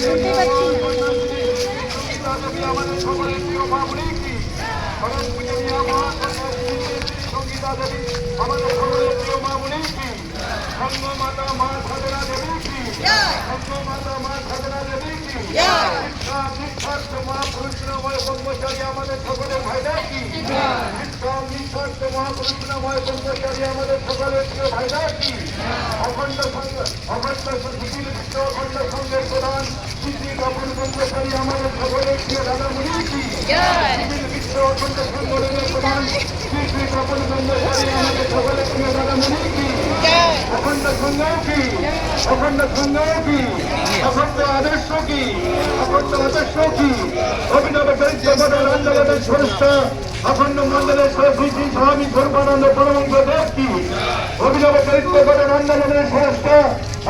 শুনতে পাচ্ছি আমাদের সকলের ভাইরা কি শিক্ষা নিঃস্বার্থ মহাপুরুষ মহাপুরুষ আমাদের সকলের প্রিয় ভাইরা কি? আমাদের সকলের প্রিয় দাদা মুনি কি বিশ্ব অখণ্ড সংগঠনের প্রধান শ্রী শ্রী কপুর ব্রহ্মচারী আমাদের সকলের মুনি অভিনব চরিত্র গঠন আন্দোলনের আন্দোলনের স্রষ্টা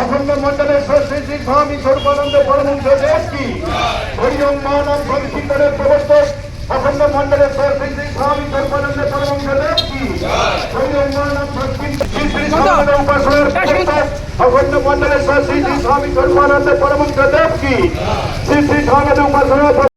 অখণ্ড মন্ডলের সরস্বতী স্বামী সর্বানন্দ পরমহংস দেব হরিম মহানাম সংকীর্তনের প্রবর্তক অখণ্ড মন্ডলের সরস্বতী স্বামী সর্বানন্দ পরমহংস দেব হরিম মহানাম সংকীর্তন উপাসনের প্রবর্তক অখণ্ড মন্ডলের শ্রী স্বামী সর্বানন্দ পরমহংস দেব শ্রী শ্রী স্বামী উপাসনের